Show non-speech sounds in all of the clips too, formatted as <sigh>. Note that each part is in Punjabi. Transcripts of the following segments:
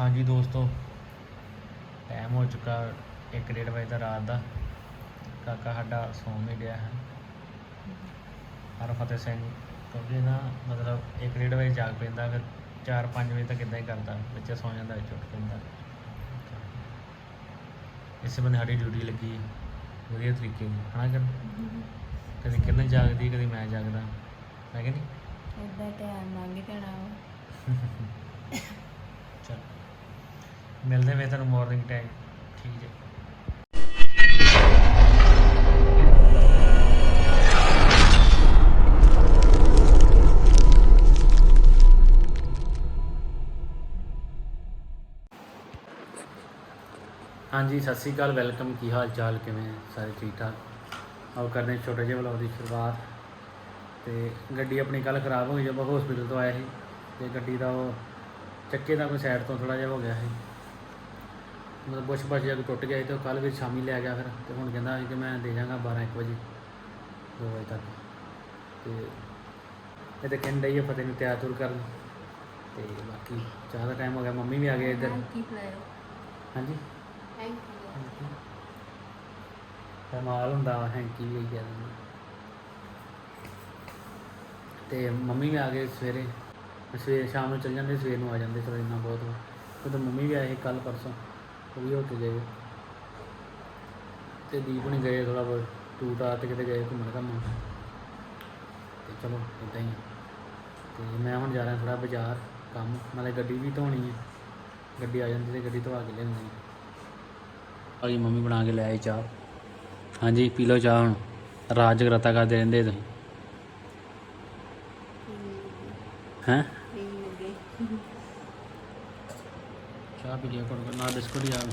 ਹਾਂਜੀ ਦੋਸਤੋ ਟਾਈਮ ਹੋ ਚੁੱਕਾ 1:30 ਵਜੇ ਦਾ ਰਾਤ ਦਾ। ਕਾਕਾ ਸਾਡਾ ਸੌਂ ਨਹੀਂ ਰਿਹਾ ਹੈ। ਹਰ ਫਤਿਹ ਸਿੰਘ ਕਿਉਂਕਿ ਨਾ ਮਤਲਬ 1:30 ਵਜੇ ਜਾਗ ਪੈਂਦਾ ਫਿਰ 4-5 ਵਜੇ ਤੱਕ ਇਦਾਂ ਹੀ ਕਰਦਾ ਬੱਚਾ ਸੌਂ ਜਾਂਦਾ ਵਿੱਚ ਉੱਠ ਪੈਂਦਾ। ਇਸੇ ਬੰਨੇ ਸਾਡੀ ਡਿਊਟੀ ਲੱਗੀ ਹੈ ਵਧੀਆ ਤਰੀਕੇ ਦੀ ਹਨਾ ਕਰ ਕਦੀ ਕਿਰਨ ਜਾਗਦੀ ਕਦੀ ਮੈਂ ਜਾਗਦਾ ਹੈ ਕਿ ਨਹੀਂ? ਏਦਾਂ ਟਾਈਮ ਲੰਘ ਜਾਣਾ ਵਾ। <laughs> ਮਿਲਦੇ ਵੇ ਤੁਹਾਨੂੰ ਮਾਰਨਿੰਗ ਟਾਈਮ ਠੀਕ ਹੈ ਹਾਂਜੀ, ਸਤਿ ਸ਼੍ਰੀ ਅਕਾਲ ਵੈਲਕਮ ਕੀ ਹਾਲ ਚਾਲ ਕਿਵੇਂ ਹੈ? ਸਾਰੇ ਠੀਕ ਠਾਕ ਆਓ ਕਰਦੇ ਛੋਟੇ ਜਿਹੇ ਵਲੌਗ ਦੀ ਸ਼ੁਰੂਆਤ। ਤੇ ਗੱਡੀ ਆਪਣੀ ਕੱਲ ਖਰਾਬ ਹੋ ਗਈ ਜਦੋਂ ਹਸਪੀਟਲ ਤੋਂ ਆਇਆ ਸੀ, ਤੇ ਗੱਡੀ ਦਾ ਉਹ ਚੱਕੇ ਦਾ ਕੋਈ ਸਾਈਡ ਤੋਂ ਥੋੜਾ ਜਿਹਾ ਹੋ ਗਿਆ ਸੀ। ਮਤਲਬ ਬੁਸ਼ ਬਸ਼ ਜਿਹਾ ਕੋਈ ਟੁੱਟ ਗਿਆ ਸੀ ਤੇ ਉਹ ਕੱਲ ਵੀ ਸ਼ਾਮੀ ਲੈ ਗਿਆ ਫਿਰ ਤੇ ਹੁਣ ਕਹਿੰਦਾ ਕਿ ਮੈਂ ਦੇ ਜਾਵਾਂਗਾ 12 1 ਵਜੇ 2 ਵਜੇ ਤੱਕ। ਤੇ ਇਹ ਤੇ ਕਹਿੰਦਾ ਹੀ ਆ ਫਤਿਹ ਨੂੰ ਤਿਆਰ ਤੁਰ ਕਰਨ। ਤੇ ਬਾਕੀ ਚਾਹ ਦਾ ਟਾਈਮ ਹੋ ਗਿਆ ਮੰਮੀ ਵੀ ਆ ਗਏ ਇੱਧਰ। ਕੀ ਪਲਾਇਓ ਹਾਂਜੀ? ਥੈਂਕ ਯੂ ਕਮਾਲ ਹੁੰਦਾ ਹੈਂਕੀ ਵੀ ਗਿਆ ਤੇ ਮੰਮੀ ਵੀ ਆ ਗਏ ਸਵੇਰੇ। ਸਵੇਰੇ ਸ਼ਾਮ ਨੂੰ ਚੱਲ ਜਾਂਦੇ ਸਵੇਰ ਨੂੰ ਆ ਜਾਂਦੇ ਚਲੋ ਇੰਨਾ ਬਹੁਤ ਉਹ ਤਾਂ ਮੰਮੀ ਵੀ ਆਏ ਕੱਲ ਪਰਸੋਂ। ਉਹ ਵੀ ਹੋ ਕੇ ਗਏ। ਤੇ ਦੀਪ ਨਹੀਂ ਗਏ ਥੋੜਾ ਬਹੁਤ ਟੂਟਾ ਤੇ ਕਿਤੇ ਗਏ ਘੁੰਮਣ ਘਾਮਣ। ਤੇ ਚਲੋ ਇਦਾਂ ਹੀ ਆ। ਤੇ ਮੈਂ ਹੁਣ ਜਾ ਰਿਹਾ ਥੋੜਾ ਬਾਜ਼ਾਰ ਕੰਮ ਨਾਲੇ ਗੱਡੀ ਵੀ ਧੋਣੀ ਹੈ ਗੱਡੀ ਆ ਜਾਂਦੀ ਤੇ ਗੱਡੀ ਧਵਾ ਕੇ ਲਿਆਉਂਦੀ ਭਾਜੀ ਮੰਮੀ ਬਣਾ ਕੇ ਲੈ ਆਈ ਚਾਹ। ਹਾਂਜੀ ਪੀ ਲਓ ਚਾਹ ਹੁਣ। ਰਾਤ ਜਗਰਾਤਾ ਕਰਦੇ ਰਹਿੰਦੇ ਤੁਸੀਂ। ਹੈਂ? ਪੀ ਹੀ ਆਵੇ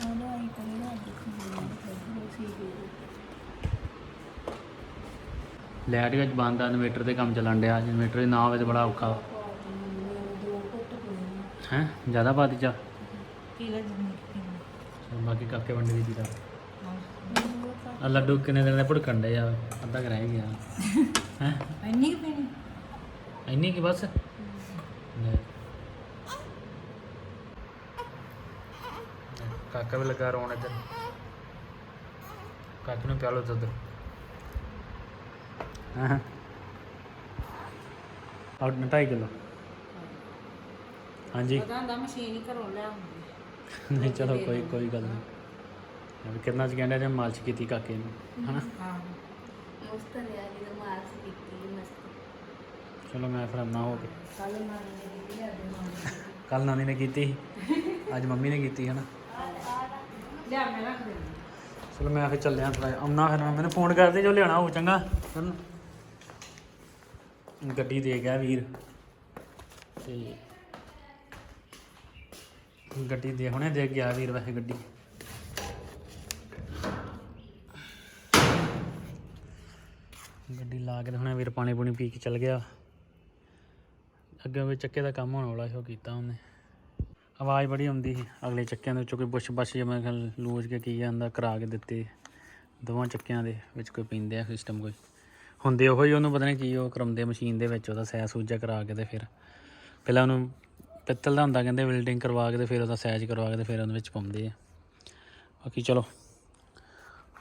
ਉਹਦਾ ਹੀ ਕਰੇਗਾ ਅੱਜ ਸੀ ਲਾਈਟ ਵਿੱਚ ਬੰਦ ਆ ਇਨਵੇਟਰ ਤੇ ਕੰਮ ਚੱਲਣ ਡਿਆ ਇਨਵੇਟਰ ਨਾ ਹੋਵੇ ਤੇ ਬੜਾ ਔਖਾ ਦੋ ਹੈ? ਜ਼ਿਆਦਾ ਪੀਣਾ ਚਲੋ ਬਾਕੀ ਕਾਕੇ ਵੰਡੇ ਦੀ ਪੀਦਾ ਆ। ਲੱਡੂ ਕਿੰਨੇ ਦਿਨ ਦੇ ਭੁੜਕਣ ਡੇ ਆ ਅੱਧਾ ਕਰ ਰਹਿ ਗਿਆ। <laughs> ਹੈ? ਇੰਨੀ ਕੁ ਪੀਣੀ? ਇੰਨੀ ਕੀ ਬਸ ਲੈ। ਕਾਕਾ ਵੀ ਲੱਗਾ ਰੋਣ ਇੱਧਰ। ਕਾਕੇ ਨੂੰ ਪਿਆਲੋ ਦੁੱਧ। ਹਾਂ ਆਉਟ ਨਾ ਕਿਲੋ। ਹਾਂਜੀ। ਪਤਾ ਹੁੰਦਾ ਮਸ਼ੀਨ ਹੀ ਘਰੋਂ ਲੈ ਆਉਂਦੀ ਨਹੀਂ ਚਲੋ ਕੋਈ ਕੋਈ ਗੱਲ ਨਹੀਂ। ਅਬ ਕਿੰਨਾ ਚ ਕਹਿੰਦਾ ਜੇ ਮਾਲਸ਼ ਕੀਤੀ ਕਾਕੇ ਨੂੰ ਹਨਾ? ਹਾਂ। ਮਸਤ ਲਿਆ ਜਦੋਂ ਮਾਰਸ ਕੀਤੀ ਮਸਤ। ਚਲੋ ਮੈਂ ਫਿਰ ਅੰਨਾ ਹੋ ਕੇ। ਕੱਲ ਮਾਰੀ ਨੇ ਦਿੱਤੀ ਅੱਜ ਨਾਨੀ ਨੇ ਕੀਤੀ ਸੀ, ਅੱਜ ਮੰਮੀ ਨੇ ਕੀਤੀ ਹਨਾ? ਲਿਆ ਮੈਂ ਰੱਖ ਦਿੰਦੀ ਚਲੋ ਮੈਂ ਫਿਰ ਚੱਲਿਆ ਥੋੜਾ ਆਉਣਾ ਫਿਰ ਮੈਂ- ਮੈਨੂੰ ਫੋਨ ਕਰਦੇ ਜੋ ਲਿਆਣਾ ਹੋ ਚੰਗਾ। ਚਲ ਗੱਡੀ ਦੇ ਗਿਆ ਵੀਰ। ਤੇ ਗੱਡੀ ਦੇ ਹੁਣੇ ਦੇ ਗਿਆ ਵੀਰ ਵੈਸੇ ਗੱਡੀ। ਗੱਡੀ ਲਾ ਕੇ ਤੇ ਹੁਣੇ ਵੀਰ ਪਾਣੀ ਪੂਣੀ ਪੀ ਕੇ ਚੱਲ ਗਿਆ। ਅੱਗੇ ਵੀ ਚੱਕੇ ਦਾ ਕੰਮ ਹੋਣ ਵਾਲਾ ਸੀ ਉਹ ਕੀਤਾ ਉਹਨੇ। ਆਵਾਜ਼ ਬੜੀ ਆਉਂਦੀ ਸੀ ਅਗਲੇ ਚੱਕਿਆਂ ਦੇ ਵਿੱਚੋਂ ਕੋਈ ਬੁੱਛ ਬੱਛ ਜਿਹਾ, ਮੈਂ ਲੂਜ ਕੇ ਕੀ ਜਾਂਦਾ, ਕਰਾ ਕੇ ਦਿੱਤੇ। ਦੋਵਾਂ ਚੱਕਿਆਂ ਦੇ ਵਿੱਚ ਕੋਈ ਪੀਂਦੇ ਆ ਸਿਸਟਮ ਕੋਈ। ਹੁੰਦੇ ਉਹ ਹੀ, ਉਹਨੂੰ ਪਤਾ ਨਹੀਂ ਕੀ, ਉਹ ਕਰਾਉਂਦੇ ਮਸ਼ੀਨ ਦੇ ਵਿੱਚ, ਉਹਦਾ ਸੈਜ ਸੂਜਾ ਕਰਾ ਕੇ ਤੇ ਫਿਰ। ਪਹਿਲਾਂ ਉਹਨੂੰ ਪਿੱਤਲ ਦਾ ਹੁੰਦਾ, ਕਹਿੰਦੇ ਵੈਲਡਿੰਗ ਕਰਵਾ ਕੇ ਤੇ ਫਿਰ ਉਹਦਾ ਸੈਜ ਕਰਵਾ ਕੇ ਤੇ ਫਿਰ ਉਹਦੇ ਵਿੱਚ ਪਾਉਂਦੇ ਆ। ਬਾਕੀ ਚਲੋ,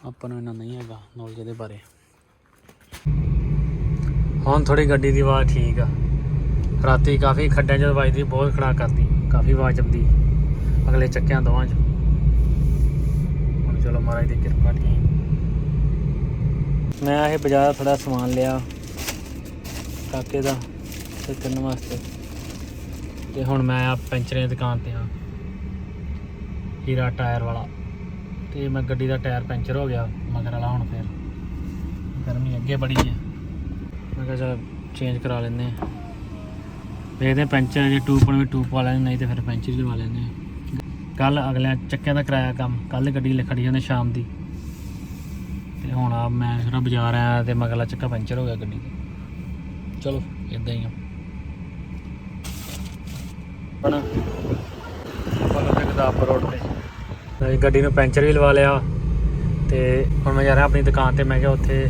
ਆਪਾਂ ਨੂੰ ਇਹਨਾਂ ਨਹੀਂ ਹੈਗਾ ਨੌਲੇਜ ਦੇ ਬਾਰੇ। ਹੁਣ ਥੋੜੀ ਗੱਡੀ ਦੀ ਆਵਾਜ਼ ਠੀਕ ਆ। ਰਾਤੀ ਕਾਫੀ ਖੱਡਿਆਂ 'ਚ ਵੱਜਦੀ, ਬਹੁਤ ਖੜਾ ਕਰਦੀ। ਕਾਫੀ ਆਵਾਜ਼ ਆਉਂਦੀ ਅਗਲੇ ਚੱਕਿਆਂ ਦੋਵਾਂ 'ਚ। ਹੁਣ ਚਲੋ ਮਹਾਰਾਜ ਦੀ ਕਿਰਪਾ ਠੀਕ ਮੈਂ ਇਹ ਬਾਜ਼ਾਰ ਥੋੜਾ ਸਮਾਨ ਲਿਆ ਕਾਕੇ ਦਾ ਤੇ ਕਰਨ ਵਾਸਤੇ। ਤੇ ਹੁਣ ਮੈਂ ਆ ਪੈਂਚਰਾਂ ਦੀ ਦੁਕਾਨ ਤੇ ਆ। ਹੀਰਾ ਟਾਇਰ ਵਾਲਾ। ਤੇ ਮੈਂ ਗੱਡੀ ਦਾ ਟਾਇਰ ਪੈਂਚਰ ਹੋ ਗਿਆ, ਮਗਰ ਵਾਲਾ ਹੁਣ ਫਿਰ। ਗਰਮੀ ਅੱਗੇ ਬੜੀ ਹੈ। ਮੈਂ ਕਿਹਾ ਚਲ ਚੇਂਜ ਕਰਾ ਲੈਂਦੇ ਹਾਂ। ਵੇਖਦੇ ਪੈਂਚਰ ਜੇ ਟੂਬ ਪਣ ਵੀ ਟੂਬ ਪਾ ਲੈਂਦੇ ਨਹੀਂ ਤੇ ਫਿਰ ਪੈਂਚਰ ਹੀ ਲਵਾ ਲੈਂਦੇ ਹਾਂ। ਕੱਲ ਅਗਲੇ ਚੱਕਿਆਂ ਦਾ ਕਿਰਾਇਆ ਕੰਮ, ਕੱਲ ਗੱਡੀ ਖੜੀ ਜਾਂਦੇ ਸ਼ਾਮ ਦੀ। ਤੇ ਹੁਣ ਆ ਮੈਂ ਥੋੜਾ ਬਾਜ਼ਾਰ ਆਇਆ ਤੇ ਮਗਲਾ ਚੱਕਾ ਪੈਂਚਰ ਹੋ ਗਿਆ ਗੱਡੀ ਦਾ ਚਲੋ ਇਦਾਂ ਹੀ ਆ। ਹੁਣ ਆਪਾਂ ਗਦਾਪੁਰ ਰੋਡ ਤੇ ਤੇ ਗੱਡੀ ਨੂੰ ਪੈਂਚਰ ਵੀ ਲਵਾ ਲਿਆ। ਤੇ ਹੁਣ ਮੈਂ ਜਾ ਰਿਹਾ ਆਪਣੀ ਦੁਕਾਨ ਤੇ, ਮੈਂ ਕਿਹਾ ਉੱਥੇ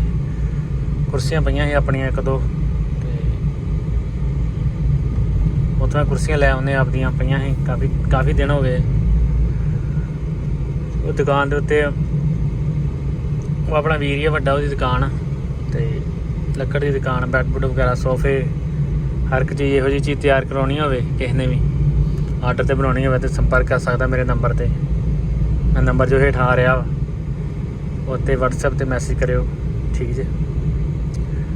ਕੁਰਸੀਆਂ ਪਈਆਂ ਸੀ ਆਪਣੀਆਂ, ਇੱਕ ਦੋ। ਤੇ ਉੱਥੋਂ ਕੁਰਸੀਆਂ ਲੈ ਆਉਂਦੇ ਆਪਦੀਆਂ ਪਈਆਂ ਸੀ, ਕਾਫੀ ਕਾਫੀ ਦਿਨ ਹੋ ਗਏ। ਉਹ ਦੁਕਾਨ ਦੇ ਉੱਤੇ, ਉਹ ਆਪਣਾ ਵੀਰ ਹੀ ਆ, ਵੱਡਾ ਉਹਦੀ ਦੁਕਾਨ ਤੇ ਲੱਕੜ ਦੀ ਦੁਕਾਨ, ਬੈੱਡ ਬੁੱਡ ਵਗੈਰਾ, ਸੋਫੇ, ਹਰ ਇੱਕ ਚੀਜ਼ ਇਹੋ ਜਿਹੀ ਚੀਜ਼ ਤਿਆਰ ਕਰਾਉਣੀ ਹੋਵੇ, ਕਿਸੇ ਨੇ ਵੀ। ਆਰਡਰ ਤੇ ਬਣਾਉਣੀ ਹੋਵੇ ਤੇ ਸੰਪਰਕ ਕਰ ਸਕਦਾ ਮੇਰੇ ਨੰਬਰ ਤੇ। ਮੈਂ ਨੰਬਰ ਜੋ ਹੇਠਾਂ ਆ ਰਿਹਾ ਵਾ ਉੱਤੇ WhatsApp ਤੇ ਮੈਸੇਜ ਕਰਿਓ, ਠੀਕ ਜੇ।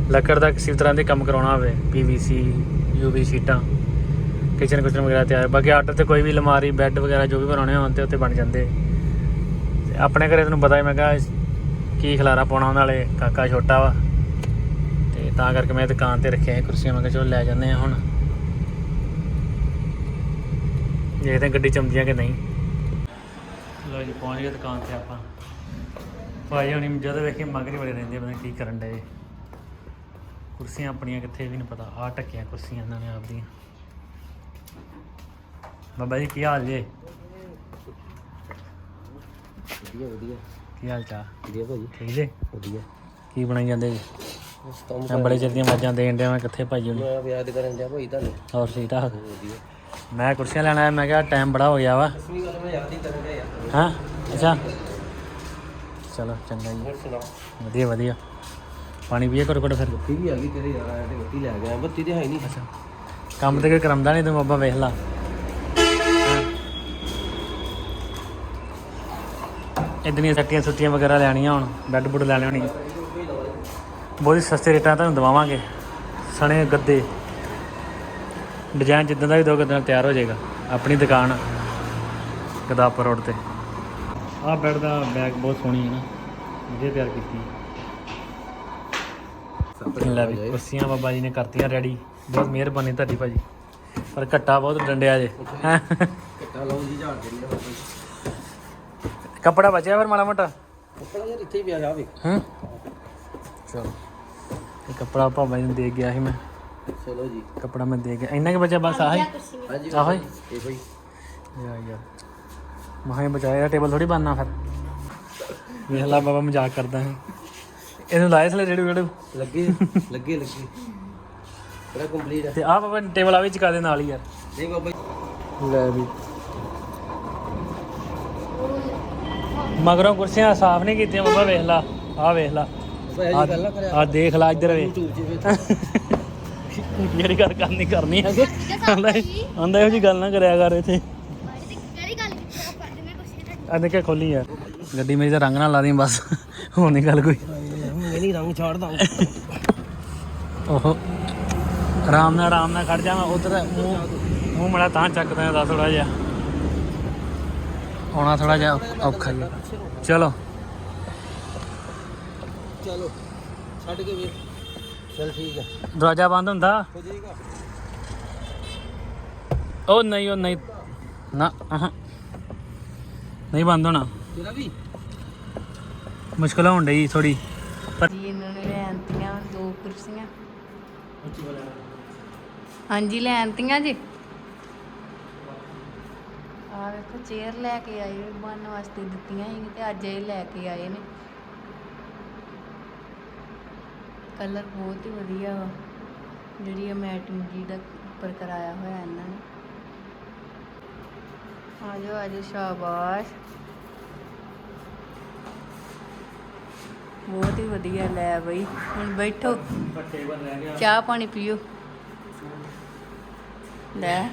ਲੱਕੜ ਦਾ ਕਿਸੇ ਵੀ ਤਰ੍ਹਾਂ ਦੇ ਕੰਮ ਕਰਾਉਣਾ ਹੋਵੇ PVC UV ਸ਼ੀਟਾਂ ਕਿਚਨ ਕੁਚਨ ਵਗੈਰਾ ਤਿਆਰ, ਬਾਕੀ ਆਰਡਰ ਤੇ ਕੋਈ ਵੀ ਅਲਮਾਰੀ ਬੈੱਡ ਵਗੈਰਾ ਜੋ ਵੀ ਬਣਾਉਣੇ ਹੋਣ ਤੇ ਉੱਤੇ ਬਣ ਜਾਂਦੇ। ਤੇ ਆਪਣੇ ਘਰੇ ਤੁਹਾਨੂੰ ਪਤਾ ਹੀ, ਮੈਂ ਕਿਹਾ ਕੀ ਖਲਾਰਾ ਪਾਉਣਾ ਉਹਨਾਂ ਵਾਲੇ, ਕਾਕਾ ਛੋਟਾ ਵਾ। ਤੇ ਤਾਂ ਕਰਕੇ ਮੈਂ ਦੁਕਾਨ ਤੇ ਰੱਖਿਆ ਸੀ ਕੁਰਸੀਆਂ, ਮੈਂ ਕਿਹਾ ਚਲੋ ਲੈ ਜਾਂਦੇ ਆ ਹੁਣ। ਦੇਖਦੇ ਹਾਂ ਗੱਡੀ ਚਮਦੀਆਂ ਕਿ ਨਹੀਂ। ਲੋ ਜੀ, ਪਹੁੰਚ ਗਏ ਦੁਕਾਨ ਤੇ ਆਪਾਂ। ਭਾਈ ਹੁਣੀ ਜਦੋਂ ਵੇਖੀ ਮਗਰੀ ਬੜੇ ਰਹਿੰਦੇ ਪਤਾ ਕੀ ਕਰਨ ਡਏ। ਕੁਰਸੀਆਂ ਆਪਣੀਆਂ ਕਿੱਥੇ, ਵੀ ਨਹੀਂ ਪਤਾ। ਆ ਟੱਕੀਆਂ ਕੁਰਸੀਆਂ ਇਹਨਾਂ ਨੇ ਆਪਦੀਆਂ। ਬਾਬਾ ਜੀ ਕੀ ਹਾਲ ਜੇ? ਵਧੀਆ ਵਧੀਆ। ਕੀ ਹਾਲ ਚਾਲ? ਵਧੀਆ ਭਾਜੀ। ਠੀਕ ਜੇ? ਵਧੀਆ। ਕੀ ਬਣਾਈ ਜਾਂਦੇ ਜੀ? ਮੈਂ ਬੜੇ ਚਿਰ ਦੀਆਂ ਆਵਾਜ਼ਾਂ ਦੇਣ ਡਿਆ ਮੈਂ ਕਿੱਥੇ ਭਾਈ ਹੁਣੀ? ਮੈਂ ਯਾਦ ਕਰਨ ਡਿਆ ਭਾਈ ਤੁਹਾਨੂੰ। ਹੋਰ ਠੀਕ ਠਾਕ? ਮੈਂ ਕੁਰਸੀਆਂ ਲੈਣ ਆਇਆ ਮੈਂ ਕਿਹਾ ਟਾਈਮ ਬੜਾ ਹੋ ਗਿਆ ਵਾ। ਅਸਲੀ ਗੱਲ ਮੈਂ ਯਾਦ ਹੀ ਕਰਨ ਡਿਆ ਯਾਰ। ਹਾਂ? ਅੱਛਾ। ਚਲੋ ਚੰਗਾ ਜੀ। ਹੋਰ ਵਧੀਆ ਵਧੀਆ। ਪਾਣੀ ਪੀਏ ਘੱਟੋ ਘੱਟ ਫਿਰ। ਬੱਤੀ ਵੀ ਆ ਗਈ ਤੇਰੇ ਯਾਰ ਆਇਆ ਤੇ ਬੱਤੀ ਲੈ ਗਿਆ ਬੱਤੀ ਤੇ ਹੈ ਨਹੀਂ। ਅੱਛਾ। ਕੰਮ ਤੇ ਕੋਈ ਕਰਾਉਂਦਾ ਨਹੀਂ ਤੂੰ ਬਾਬਾ ਵੇਖ ਲਾ। ਇਦਨੀਆਂ ਸੱਟੀਆਂ ਸੁੱਟੀਆਂ ਵਗੈਰਾ ਲੈਣੀਆਂ ਹੁਣ ਬੈੱਡ ਬੁੱਡ ਲੈਣੇ ਲੈਣੀ। ਬਹੁਤ ਹੀ ਸਸਤੇ ਰੇਟਾਂ ਤੁਹਾਨੂੰ ਦਵਾਵਾਂਗੇ, ਸਣੇ ਗੱਦੇ। ਡਿਜ਼ਾਈਨ ਜਿੱਦਾਂ ਦਾ ਵੀ ਦੋ ਗੱਦਾਂ ਤਿਆਰ ਹੋ ਜਾਏਗਾ। ਆਪਣੀ ਦੁਕਾਨ ਗਦਾਪੁਰ ਰੋਡ ਤੇ। ਆਹ ਬੈੱਡ ਦਾ ਬੈਗ ਬਹੁਤ ਸੋਹਣੀ ਹੈ ਨਾ, ਵਧੀਆ ਤਿਆਰ ਕੀਤੀ। ਲੈ ਵੀ, ਕੁਰਸੀਆਂ ਬਾਬਾ ਜੀ ਨੇ ਕਰਤੀਆਂ ਰੈਡੀ ਬਹੁਤ ਮਿਹਰਬਾਨੀ ਤੁਹਾਡੀ ਭਾਜੀ। ਪਰ ਘੱਟਾ ਬਹੁਤ ਡੰਡਿਆ ਜੇ। ਹੈਂ। ਲਾਉਂ ਜੀ, ਝਾੜ ਦਿੰਦੀ ਆ ਬਾਬਾ ਕੱਪੜਾ ਬਚਿਆ ਫਿਰ ਮਾੜਾ ਮੋਟਾ? ਕੱਪੜਾ ਯਾਰ ਇੱਥੇ ਹੀ ਪਿਆ ਜਾ ਵੇ ਹਾਂ? ਚਲੋ ਇਹ ਕੱਪੜਾ ਬਾਬਾ ਜੀ ਨੂੰ ਦੇ ਗਿਆ ਸੀ ਮੈਂ। ਚਲੋ ਜੀ। ਕੱਪੜਾ ਮੈਂ ਦੇ ਗਿਆ। ਇੰਨਾ ਕਿ ਬਚਿਆ ਬਸ ਆਹੀ? ਹਾਂਜੀ ਆਹੋ? ਹੀ? ਇਹ ਭਾਈ ਯਾ ਯਾ। ਮਹਾਂ ਬਚਾਇਆ ਟੇਬਲ ਥੋੜੀ ਬਣਨਾ ਫਿਰ। ਵੇਖ ਲਾ ਬਾਬਾ ਮਜ਼ਾਕ ਕਰਦਾ ਹੈ। ਇਹਨੂੰ ਲਾਏ ਸਲੇ ਰੇੜੂ ਰੇੜੂ। ਲੱਗੇ ਲੱਗੇ ਲੱਗੇ। ਬੜਾ ਕੰਪਲੀਟ ਹੈ ਤੇ ਆਹ ਬਾਬਾ ਟੇਬਲ ਆ ਵੀ ਚਕਾ ਦੇ ਨਾਲ ਹੀ ਯਾਰ। ਨਹੀਂ ਬਾਬਾ ਜੀ। ਲੈ ਵੀ। ਮਗਰੋਂ ਕੁਰਸੀਆਂ ਸਾਫ਼ ਨਹੀਂ ਕੀਤੀਆਂ ਬਾਬਾ ਵੇਖ ਲਾ ਆਹ ਵੇਖ ਲਾ। ਜੀ ਨਾ ਆ ਦੇਖ ਲਾ ਇੱਧਰ ਵੇ। <laughs> ਜਿਹੜੀ ਗੱਲ ਕਰਨੀ ਕਰਨੀ ਹੈ ਆਂਦਾ ਆਂਦਾ ਇਹੋ ਜੀ ਗੱਲ ਨਾ ਕਰਿਆ ਕਰ ਇੱਥੇ। ਆ? ਦੇਖੇ ਖੋਲੀ ਯਾਰ ਗੱਡੀ ਮੇਰੀ ਤਾਂ ਰੰਗ ਨਾਲ ਲਾ ਦੀ ਬਸ। ਹੁਣ ਨਹੀਂ ਗੱਲ ਕੋਈ। ਮੈਂ ਨਹੀਂ ਰੰਗ ਛਾੜਦਾ। ਓਹੋ। ਆਰਾਮ ਨਾਲ ਆਰਾਮ ਨਾਲ ਖੜ ਜਾਵਾਂ ਉਧਰ ਮੂੰਹ ਮੂੰਹ ਮੜਾ ਤਾਂ ਚੱਕਦਾ ਦਾ ਥੋੜਾ ਜਿਹਾ। ਆਉਣਾ ਥੋੜਾ ਜਿਹਾ ਔਖਾ ਹੀ ਆ। ਚਲੋ। ਚਲੋ ਛੱਡ ਕੇ ਵੇ ਚਲ ਠੀਕ ਹੈ ਦਰਵਾਜ਼ਾ ਬੰਦ ਹੁੰਦਾ? ਹੋ ਜਾਏਗਾ। ਉਹ ਨਹੀਂ ਉਹ ਨਹੀਂ। ਨਾ ਆਹ ਨਹੀਂ ਬੰਦ ਹੋਣਾ। ਤੇਰਾ ਵੀ? ਮੁਸ਼ਕਲ ਹੋਣ ਡਈ ਥੋੜੀ ਜੀ ਇਹਨਾਂ ਨੇ ਲੈਣਤੀਆਂ ਦੋ ਕੁਰਸੀਆਂ। ਹਾਂਜੀ ਲੈਣਤੀਆਂ ਜੀ। ਆ ਵੇਖੋ ਚੇਅਰ ਲੈ ਕੇ ਆਏ ਨੇ, ਬਣਨ ਵਾਸਤੇ ਦਿੱਤੀਆਂ ਸੀ ਤੇ ਅੱਜ ਇਹ ਲੈ ਕੇ ਆਏ ਨੇ। ਕਲਰ ਬਹੁਤ ਹੀ ਵਧੀਆ ਵਾ ਜਿਹੜੀ ਇਹ ਮੈਟਿੰਗ ਜੀ ਦਾ ਉੱਪਰ ਕਰਾਇਆ ਹੋਇਆ ਇਹਨਾਂ ਨੇ। ਆਜੋ ਆਜੋ ਸ਼ਾਬਾਸ਼। ਬਹੁਤ ਹੀ ਵਧੀਆ ਲੈ ਬਈ ਹੁਣ ਬੈਠੋ। ਚਾਹ ਪਾਣੀ ਪੀਓ। ਲੈ।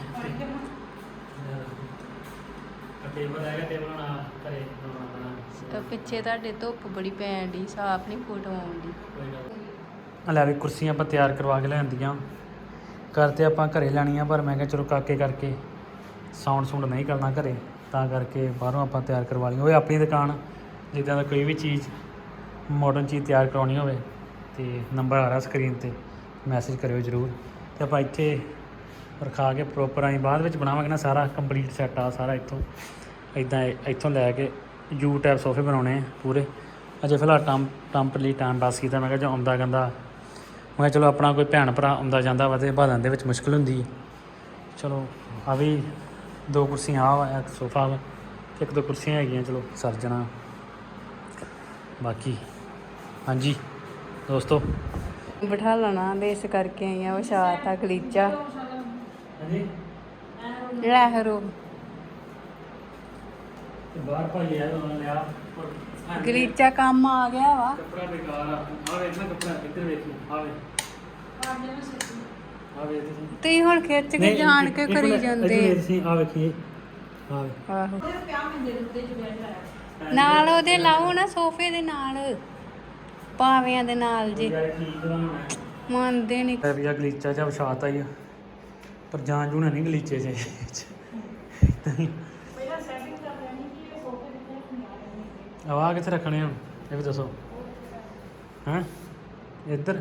ਟੇਬਲ ਰਹਿ ਗਿਆ ਟੇਬਲ ਨਾ ਕਰੇ ਬਣਾਉਣਾ ਤਾਂ ਪਿੱਛੇ ਤੁਹਾਡੇ ਧੁੱਪ ਬੜੀ ਪੈਣ ਦੀ ਸਾਫ਼ ਨਹੀਂ ਫੋਟੋ ਆਉਂਦੀ ਆ ਲੈ ਵੀ ਕੁਰਸੀਆਂ ਆਪਾਂ ਤਿਆਰ ਕਰਵਾ ਕੇ ਲਿਆਂਦੀਆਂ ਕਰਤੇ ਆਪਾਂ ਘਰੇ ਲੈਣੀਆਂ ਪਰ ਮੈਂ ਕਿਹਾ ਚਲੋ ਕਾਕੇ ਕਰਕੇ ਸਾਊਂਡ ਸੂੰਡ ਨਹੀਂ ਕਰਨਾ ਘਰੇ ਤਾਂ ਕਰਕੇ ਬਾਹਰੋਂ ਆਪਾਂ ਤਿਆਰ ਕਰਵਾ ਲਈਆਂ। ਉਹ ਆਪਣੀ ਦੁਕਾਨ ਜਿੱਦਾਂ ਦਾ ਕੋਈ ਵੀ ਚੀਜ਼ ਮਾਡਰਨ ਚੀਜ਼ ਤਿਆਰ ਕਰਾਉਣੀ ਹੋਵੇ ਤੇ ਨੰਬਰ ਆ ਰਿਹਾ ਸਕਰੀਨ ਤੇ ਮੈਸੇਜ ਕਰਿਓ ਜਰੂਰ। ਤੇ ਆਪਾਂ ਇੱਥੇ ਰਖਾ ਕੇ ਪ੍ਰੋਪਰ ਆਈ, ਬਾਅਦ ਵਿੱਚ ਬਣਾਵਾਂਗੇ ਨਾ ਸਾਰਾ ਕੰਪਲੀਟ ਸੈੱਟ ਆ ਸਾਰਾ ਇੱਥੋਂ। ਇਦਾਂ ਇੱਥੋਂ ਲੈ ਕੇ ਯੂ ਟਾਈਪ ਸੋਫੇ ਬਣਾਉਣੇ ਆ ਪੂਰੇ। ਅਜੇ ਫਿਲਹਾਲ ਟੰਮ ਟੰਪ ਲਈ ਟਾਈਮ ਪਾਸ ਕੀਤਾ, ਮੈਂ ਕਿਹਾ ਜੇ ਆਉਂਦਾ ਕਹਿੰਦਾ ਮੈਂ ਕਿਹਾ ਚਲੋ ਆਪਣਾ ਕੋਈ ਭੈਣ ਭਰਾ ਆਉਂਦਾ ਜਾਂਦਾ ਵਾ ਤੇ ਬਾਦਨ ਦੇ ਵਿੱਚ ਮੁਸ਼ਕਲ ਹੁੰਦੀ। ਹੈ ਚਲੋ, ਆ ਵੀ ਦੋ ਕੁਰਸੀਆਂ ਆ ਵਾ, ਇੱਕ ਸੋਫਾ ਵਾ, ਤੇ ਇੱਕ ਦੋ ਕੁਰਸੀਆਂ ਹੈਗੀਆਂ, ਚਲੋ ਸਰ ਜਾਣਾ। ਬਾਕੀ, ਹਾਂਜੀ, ਦੋਸਤੋ। ਬਿਠਾ ਲੈਣਾ, ਤੇ ਇਸ ਕਰਕੇ ਆਈਆਂ ਵਿਛਾਤਾ ਗਲੀਚਾ ਹਾਂਜੀ? ਲਹਿਰੋ ਤੇ ਬਾਹਰ ਭਾਈ ਆਇਆ ਉਹਨਾਂ ਲਿਆ ਗਲੀਚਾ ਕੰਮ ਆ ਗਿਆ ਵਾ। ਕੱਪੜਾ ਬੇਕਾਰ ਆ। ਆ ਵੇਖ ਨਾ ਕੱਪੜਾ ਇੱਧਰ ਵੇਖੀ ਆ ਵੇ ਆ ਵੇ ਤੁਸੀਂ ਤੁਸੀਂ ਹੁਣ ਖਿੱਚ ਕੇ ਜਾਣ ਕੇ ਕਰੀ ਜਾਂਦੇ ਤੁਸੀਂ ਆ। ਵੇਖੀ ਆ ਵੇ ਆਹੋ ਨਾਲ ਉਹਦੇ ਲਾਓ ਨਾ ਸੋਫੇ ਦੇ ਨਾਲ। ਪਾਵਿਆਂ ਦੇ ਨਾਲ ਜੀ। ਯਾਰ ਠੀਕ ਬਣਾਉਣਾ ਮੰਨਦੇ ਨਹੀਂ ਵੀ ਆ ਗਲੀਚਾ ਜਿਹਾ ਵਿਛਾਤਾ ਹੀ ਆ। ਪਰ ਜਾਨ ਜੂਣਾ ਨਹੀਂ ਗਲੀਚੇ 'ਚ ਆਵਾ ਕਿੱਥੇ ਰੱਖਣੇ ਹੁਣ ਇਹ ਵੀ ਦੱਸੋ। ਹਾਂ? ਇੱਧਰ?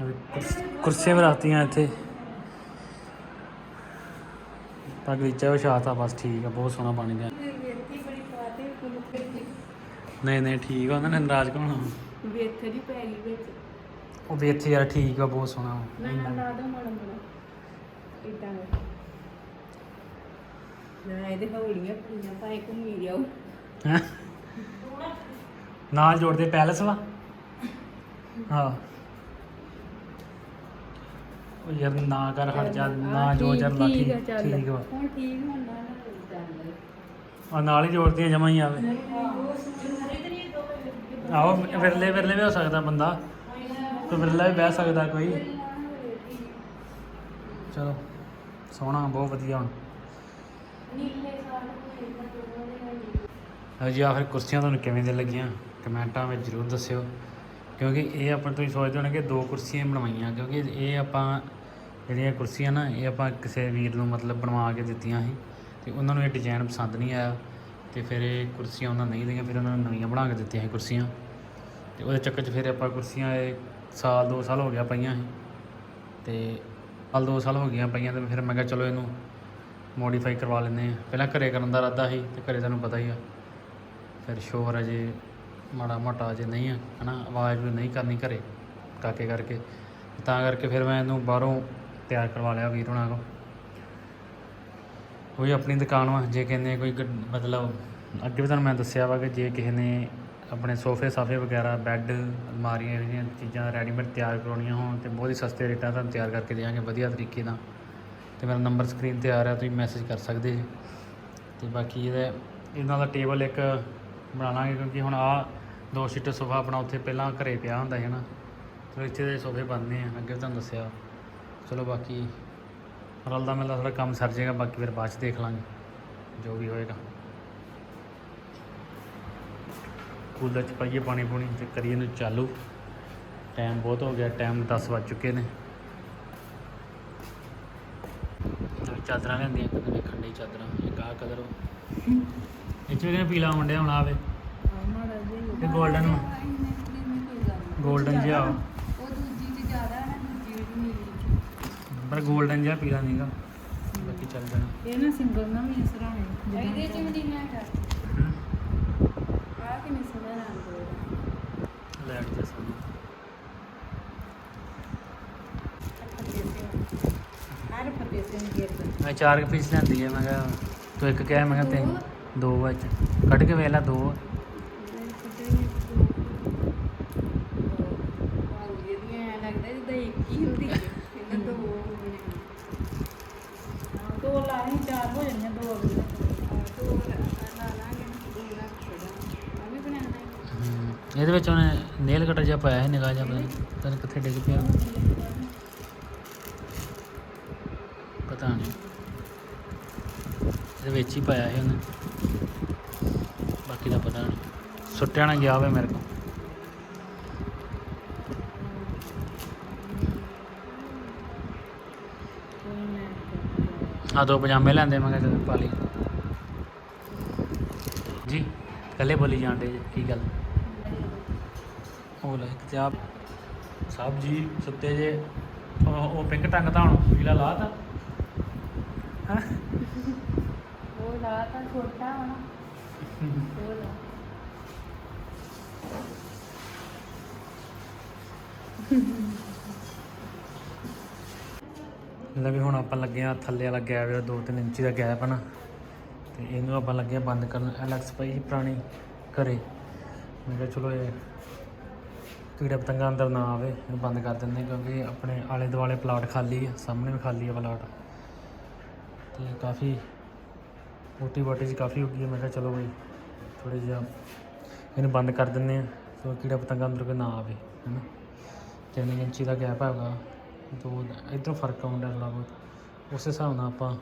ਆ ਕੁਰਸੀਆਂ ਵੀ ਰੱਖਤੀਆਂ ਇੱਥੇ। ਤਾਂ ਗਲੀਚਾ ਵਿਛਾਤਾ ਬਸ ਠੀਕ ਆ ਬਹੁਤ ਸੋਹਣਾ ਬਣ ਗਿਆ। ਨਹੀਂ ਨਹੀਂ ਠੀਕ ਆ ਉਹਨਾਂ ਨੇ ਨਾਰਾਜ਼ ਕੌਣ ਹੋਣਾ? ਵੇਥੇ ਦੀ ਪੈ ਗਈ ਵਿੱਚ। ਉਹ ਵੀ ਇੱਥੇ ਯਾਰ ਠੀਕ ਆ ਬਹੁਤ ਸੋਹਣਾ ਨਾ ਨਾ ਲਾ ਦੋ ਮਾੜਾ ਮਾੜਾ ਇਦਾਂ ਨਾ ਇਹਦੇ ਹੌਲੀਆਂ ਪਈਆਂ ਪਾਏ ਘੁੰਮੀ ਜਾਓ। ਹੈਂ? ਨਾਲ ਜੋੜਦੇ ਪੈਲਸ ਵਾ? ਹਾਂ। ਉਹ ਯਾਰ ਨਾ ਕਰ ਹਟ ਜਾ ਨਾ ਜੋ ਜਰ ਲੱਗੀ ਠੀਕ ਵਾ। ਹੁਣ ਠੀਕ ਨਾ ਚੱਲ ਆ ਨਾਲ ਹੀ ਜੋੜਦੀਆਂ ਜਮਾ ਹੀ ਆਵੇ। ਆਓ ਵਿਰਲੇ ਵਿਰਲੇ ਵੀ ਹੋ ਸਕਦਾ ਬੰਦਾ। ਕੋਈ ਵਿਰਲਾ ਵੀ ਬਹਿ ਸਕਦਾ ਕੋਈ। ਚਲੋ, ਸੋਹਣਾ, ਬਹੁਤ ਵਧੀਆ ਹੁਣ। ਹਾਂ ਜੀ ਆ ਫਿਰ ਕੁਰਸੀਆਂ ਤੁਹਾਨੂੰ ਕਿਵੇਂ ਦੇ ਲੱਗੀਆਂ, ਕਮੈਂਟਾਂ ਵਿੱਚ ਜ਼ਰੂਰ ਦੱਸਿਓ। ਕਿਉਂਕਿ ਇਹ ਆਪਾਂ ਤੁਸੀਂ ਸੋਚਦੇ ਹੋਣੇ ਕਿ ਦੋ ਕੁਰਸੀਆਂ ਬਣਵਾਈਆਂ, ਕਿਉਂਕਿ ਇਹ ਆਪਾਂ ਜਿਹੜੀਆਂ ਕੁਰਸੀਆਂ ਨਾ, ਇਹ ਆਪਾਂ ਕਿਸੇ ਵੀਰ ਨੂੰ ਮਤਲਬ ਬਣਵਾ ਕੇ ਦਿੱਤੀਆਂ ਸੀ, ਤੇ ਉਹਨਾਂ ਨੂੰ ਇਹ ਡਿਜ਼ਾਈਨ ਪਸੰਦ ਨਹੀਂ ਆਇਆ। ਤੇ ਫਿਰ ਇਹ ਕੁਰਸੀਆਂ ਉਹਨਾਂ ਨਹੀਂ ਲਈਆਂ ਫਿਰ ਉਹਨਾਂ ਨੂੰ ਨਵੀਆਂ ਬਣਾ ਕੇ ਦਿੱਤੀਆਂ ਸੀ ਕੁਰਸੀਆਂ। ਤੇ ਉਹਦੇ ਚੱਕਰ 'ਚ ਫਿਰ ਆਪਾਂ ਕੁਰਸੀਆਂ, ਇਹ ਸਾਲ, ਦੋ ਸਾਲ ਹੋ ਗਿਆ ਪਈਆਂ ਸੀ। ਤੇ ਸਾਲ, ਦੋ ਸਾਲ ਹੋ ਗਈਆਂ ਪਈਆਂ ਤੇ ਫਿਰ ਮੈਂ ਕਿਹਾ ਚਲੋ ਇਹਨੂੰ ਮੋਡੀਫਾਈ ਕਰਵਾ ਲੈਂਦੇ ਆ ਪਹਿਲਾਂ ਘਰੇ ਕਰਨ ਦਾ ਇਰਾਦਾ ਸੀ ਤੇ ਘਰੇ ਤੁਹਾਨੂੰ ਪਤਾ ਹੀ ਆ। ਫਿਰ ਸ਼ੋਰ ਅਜੇ ਮਾੜਾ ਮੋਟਾ ਅਜੇ ਨਹੀਂ ਆ, ਹਨਾ? ਆਵਾਜ਼ ਵੀ ਨਹੀਂ ਕਰਨੀ ਘਰੇ ਕਾਕੇ ਕਰਕੇ। ਤਾਂ ਕਰਕੇ ਫਿਰ ਮੈਂ ਇਹਨੂੰ ਬਾਹਰੋਂ ਤਿਆਰ ਕਰਵਾ ਲਿਆ ਵੀਰ ਹੋਣਾ ਕੋ ਕੋਈ ਆਪਣੀ ਦੁਕਾਨ ਵਾ, ਜੇ ਕਹਿੰਦੇ ਕੋਈ ਗੱਡ- ਮਤਲਬ ਅੱਗੇ ਵੀ ਤੁਹਾਨੂੰ ਮੈਂ ਦੱਸਿਆ ਵਾ ਕਿ ਜੇ ਕਿਸੇ ਨੇ ਆਪਣੇ ਸੋਫੇ ਸਾਫੇ ਵਗੈਰਾ ਬੈੱਡ ਅਲਮਾਰੀਆਂ ਇਹੋ ਜਿਹੀਆਂ ਚੀਜ਼ਾਂ ਰੈਡੀਮੇਡ ਤਿਆਰ ਕਰਾਉਣੀਆਂ ਹੋਣ ਤੇ ਬਹੁਤ ਹੀ ਸਸਤੇ ਰੇਟਾਂ ਤੁਹਾਨੂੰ ਤਿਆਰ ਕਰਕੇ ਦੇਵਾਂਗੇ, ਵਧੀਆ ਤਰੀਕੇ ਨਾਲ। ਤੇ ਮੇਰਾ ਨੰਬਰ ਸਕਰੀਨ ਤੇ ਆ ਰਿਹਾ ਤੁਸੀਂ ਮੈਸੇਜ ਕਰ ਸਕਦੇ ਜੀ। ਤੇ ਬਾਕੀ ਇਹਦਾ, ਇਹਨਾਂ ਦਾ ਟੇਬਲ ਇੱਕ ਬਣਾ ਲਾਂਗੇ ਕਿਉਂਕਿ ਹੁਣ ਆ ਦੋ ਸੀਟਰ ਸੋਫਾ ਆਪਣਾ ਉੱਥੇ ਪਹਿਲਾਂ ਘਰੇ ਪਿਆ ਹੁੰਦਾ ਸੀ ਨਾ ਚਲੋ ਇੱਥੇ ਦੇ ਸੋਫੇ ਬਣਨੇ ਆ, ਅੱਗੇ ਤੁਹਾਨੂੰ ਦੱਸਿਆ। ਚਲੋ ਬਾਕੀ ਰਲਦਾ ਮਿਲਦਾ ਥੋੜਾ ਕੰਮ ਸਰ ਜਾਏਗਾ, ਬਾਕੀ ਫਿਰ ਬਾਅਦ ਚ ਦੇਖ ਲਾਂਗੇ, ਜੋ ਵੀ ਹੋਏਗਾ। ਕੂਲਰ 'ਚ ਪਾਈਏ ਪਾਣੀ ਪੂਣੀ ਤੇ ਕਰੀਏ ਇਹਨੂੰ ਚਾਲੂ। ਟਾਈਮ ਬਹੁਤ ਹੋ ਗਿਆ ਟਾਈਮ 10 ਵੱਜ ਚੁੱਕੇ ਨੇ। ਚਾਦਰਾਂ ਲੈਂਦੀਆਂ ਕਿਤੇ ਵੇਖਣ ਲਈ ਚਾਦਰਾਂ ਇੱਕ ਆ ਕਲਰ। ਇਹ ਚ ਵੀ ਪੀਲਾ ਮੁੰਡਿਆ ਹੁਣ ਆਵੇ ਤੇ ਗੋਲਡਨ 골ਡਨ ਜਿਹਾ ਪਰ ਗੋਲਡਨ ਜਿਹਾ ਪੀਲਾ ਨਹੀਂਗਾ ਬਾਕੀ ਚੱਲ ਜਾਣਾ। ਇਹ ਨਾ ਸਿੰਗਲ ਨਾ ਵੀ ਇਸ ਤਰ੍ਹਾਂ ਹੈ। ਇਹਦੇ ਚ ਵੀ ਨਹੀਂ ਮੈਂ ਸੋਹਣਾ ਰੰਗ ਲੈਟ ਹਰ ਫਤੇ ਮੈਂ ਚਾਰ ਕੁ ਪੀਸ ਲੈਂਦੀ ਹੈ ਮੈਂ ਕਿਹਾ ਤੂੰ ਇੱਕ ਕਹਿ ਮੈਂ ਕਿਹਾ ਤਿੰਨ। ਦੋ? ਵਿੱਚ ਕੱਢ ਕੇ ਵੇਖ ਲੈ ਦੋ ਆ। ਦੋ। ਦੋ ਲਾਣੀ ਚਾਰ ਹੋ ਜਾਂਦੀਆਂ ਦੋ ਅਗਲੇ ਦੋ ਲਾ ਲਾਂਗੇ ਦੋ ਰੱਖ ਛੜਾ ਆ ਵੀ ਬਣਾਉਣਾ ਹੈ ਹਮ, ਇਹਦੇ ਵਿੱਚ ਉਹਨੇ ਨੇਲ ਕਟਰ ਜਿਹਾ ਪਾਇਆ ਹੈ ਨਿਗਾਹ ਜਿਹਾ, ਪਤਾ ਨੀ ਪਤਾ ਨੀ ਕਿੱਥੇ ਡਿੱਗ ਪਿਆ। ਪਤਾ ਨਹੀਂ ਇਹਦੇ ਵਿੱਚ ਹੀ ਪਾਇਆ ਹੈ ਉਹਨੇ। ਬਾਕੀ ਦਾ ਪਤਾ ਨਹੀਂ ਸੁੱਟਿਆ ਨਾ ਗਿਆ ਹੋਵੇ ਮੇਰੇ ਕੋਲ। ਆ ਦੋ ਪਜਾਮੇ ਲੈਂਦੇ, ਮੈਂ ਕਿਹਾ ਪਾ ਲਈ ਜੀ ਕੱਲੇ ਬੋਲੀ ਜਾਂਦੇ ਜੀ, ਕੀ ਗੱਲ? ਉਹ ਲੈ ਆਪ ਸਾਹਿਬ ਜੀ ਸੁੱਤੇ ਜੇ। ਉਹ ਪਿੰਕ ਟੰਗ ਤਾਂ ਹੁਣ ਪੀਲਾ ਲਾਤਾ। ਹਾਂ? ਉਹ ਲਾ ਤਾਂ ਛੋਟਾ ਹੋਣਾ। ਉਹ ਲਾ ਲੈ ਵੀ ਹੁਣ ਆਪਾਂ ਲੱਗੇ ਆ ਥੱਲੇ ਵਾਲਾ ਗੈਪ ਜਿਹੜਾ 2-3 ਇੰਚੀ ਦਾ ਗੈਪ ਹੈ ਨਾ। ਤੇ ਇਹਨੂੰ ਆਪਾਂ ਲੱਗੇ ਬੰਦ ਕਰਨ। ਐਲਐਕਸ ਪਈ ਸੀ ਪੁਰਾਣੀ ਘਰੇ। ਮੈਂ ਕਿਹਾ ਚਲੋ ਇਹ ਕੀੜਾ ਪਤੰਗਾ ਅੰਦਰ ਨਾ ਆਵੇ, ਇਹਨੂੰ ਬੰਦ ਕਰ ਦਿੰਦੇ ਕਿਉਂਕਿ ਆਪਣੇ ਆਲੇ ਦੁਆਲੇ ਪਲਾਟ ਖਾਲੀ ਆ, ਸਾਹਮਣੇ ਵੀ ਖਾਲੀ ਆ ਪਲਾਟ। ਤੇ ਕਾਫੀ ਮੋਟੀ ਬਾਟੀ ਚ ਕਾਫੀ ਹੋ ਗਈ ਮੈਂ ਕਿਹਾ ਚਲੋ ਬਈ ਥੋੜੀ ਜਿਹਾ ਇਹਨੂੰ ਬੰਦ ਕਰ ਦਿੰਦੇ ਆ ਸੋ ਕੀੜਾ ਪਤੰਗਾ ਅੰਦਰ ਕੋਈ ਨਾ ਆਵੇ, ਹੈਨਾ। ਤਿੰਨ ਇੰਚੀ ਦਾ ਗੈਪ ਹੈਗਾ, ਦੋ ਇਧਰੋਂ ਫ਼ਰਕ ਆਉਂਦਾ ਥੋੜ੍ਹਾ ਬਹੁਤ। ਉਸ ਹਿਸਾਬ ਨਾਲ ਆਪਾਂ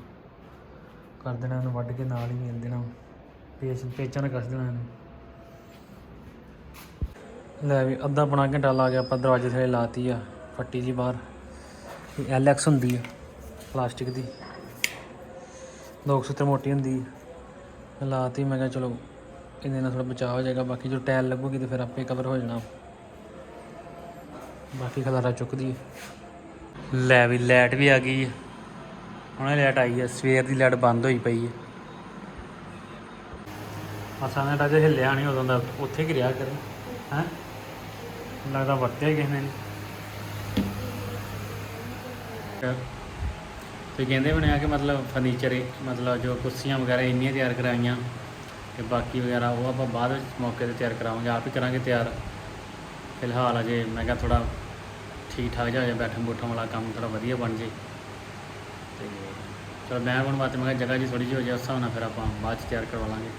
ਕਰ ਦੇਣਾ, ਇਹਨੂੰ ਵੱਢ ਕੇ ਨਾਲ ਹੀ ਮਿਲ ਦੇਣਾ। ਪੇਚ, ਪੇਚਾਂ ਨਾਲ ਕੱਸ ਦੇਣਾ ਇਹਨੂੰ। ਲੈ ਵੀ ਅੱਧਾ ਪੌਣਾ ਘੰਟਾ ਲਾ ਕੇ ਆਪਾਂ ਦਰਵਾਜ਼ੇ ਥੱਲੇ ਲਾਤੀ ਆ, ਫੱਟੀ ਜੀ ਬਾਹਰ। ਇਹ ਐਲਐਕਸ ਹੁੰਦੀ ਆ, ਪਲਾਸਟਿਕ ਦੀ। 270 ਮੋਟੀ ਹੁੰਦੀ ਆ। ਲਾਤੀ, ਮੈਂ ਕਿਹਾ ਚਲੋ ਇਹਦੇ ਨਾਲ ਥੋੜਾ ਬਚਾਅ ਹੋ ਜਾਏਗਾ, ਬਾਕੀ ਜੋ ਟਾਇਲ ਲੱਗੂਗੀ ਤੇ ਫਿਰ ਆਪੇ ਕਵਰ ਹੋ ਜਾਣਾ। ਬਾਕੀ ਖਲਾਰਾ ਚੁੱਕਦੀ ਹੈ ਲੈ ਵੀ ਲਾਈਟ ਵੀ ਆ ਗਈ ਹੈ ਹੁਣੇ ਲਾਈਟ ਆਈ ਹੈ ਸਵੇਰ ਦੀ ਲਾਈਟ ਬੰਦ ਹੋਈ ਪਈ ਹੈ ਅਸਾਂ ਨੇ ਤਾਂ ਜੇ ਹਿੱਲਿਆ ਨਹੀਂ ਉਦੋਂ ਦਾ ਉੱਥੇ ਗਿਰਿਆ ਰਿਹਾ ਕਰੇ ਹੈ? ਲੱਗਦਾ ਵਰਤਿਆ ਹੀ ਕਿਸੇ ਨੇ ਨਹੀਂ। ਤੇ ਕਹਿੰਦੇ ਬਣਿਆ ਕਿ ਮਤਲਬ ਫਰਨੀਚਰ ਮਤਲਬ ਜੋ ਕੁਰਸੀਆਂ ਵਗੈਰਾ ਇੰਨੀਆਂ ਤਿਆਰ ਕਰਾਈਆਂ ਤੇ ਬਾਕੀ ਵਗੈਰਾ ਉਹ ਆਪਾਂ ਬਾਅਦ ਵਿੱਚ ਮੌਕੇ ਤੇ ਤਿਆਰ ਕਰਾਵਾਂਗੇ, ਆਪ ਹੀ ਕਰਾਂਗੇ ਤਿਆਰ। ਫਿਲਹਾਲ ਅਜੇ ਮੈਂ ਕਿਹਾ ਥੋੜਾ ਠੀਕ ਠਾਕ ਜਿਹਾ ਹੋ ਜਾਏ, ਬੈਠਣ ਬੂਠਣ ਵਾਲਾ ਕੰਮ ਥੋੜਾ ਵਧੀਆ ਬਣ ਜੇ ਤੇ ਚਲੋ ਮੈਂ ਹੁਣ ਵਾਸਤੇ ਮੈਂ ਕਿਹਾ ਜਗ੍ਹਾ ਜੀ ਥੋੜੀ ਜਿਹੀ ਹੋ ਜਾਏ, ਉਸ ਹਿਸਾਬ ਨਾਲ ਫਿਰ ਆਪਾਂ ਬਾਅਦ ਚ ਤਿਆਰ ਕਰਵਾ ਲਾਂਗੇ।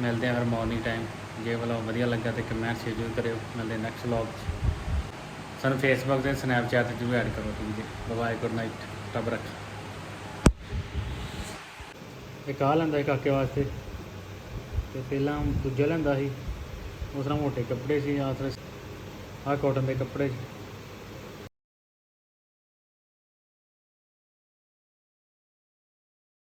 ਮਿਲਦੇ ਆ ਫਿਰ ਮਾਰਨਿੰਗ ਟਾਈਮ ਜੇ ਵਲੌਗ ਵਧੀਆ ਲੱਗਾ ਤੇ ਕਮੈਂਟ ਸ਼ੇਅਰ ਜ਼ਰੂਰ ਕਰਿਓ ਮਿਲਦੇ ਨੈਕਸਟ ਵਲੌਗ 'ਚ। ਸਾਨੂੰ ਫੇਸਬੁੱਕ ਤੇ ਸਨੈਪਚੈਟ ਤੇ ਜ਼ਰੂਰ ਐਡ ਕਰੋ ਤੁਸੀਂ ਹੈ ਬਾਏ ਗੁੱਡ ਨਾਈਟ ਟੱਬ ਰੱਖ। ਇੱਕ ਆ ਲੈਂਦਾ ਸੀ ਕਾਕੇ ਵਾਸਤੇ। ਤੇ ਪਹਿਲਾਂ ਦੂਜਾ ਲੈਂਦਾ ਸੀ। ਉਸ ਤਰ੍ਹਾਂ ਮੋਟੇ ਕੱਪੜੇ ਸੀ ਆ ਆ ਕਾਟਨ ਦੇ ਕੱਪੜੇ ਸੀ।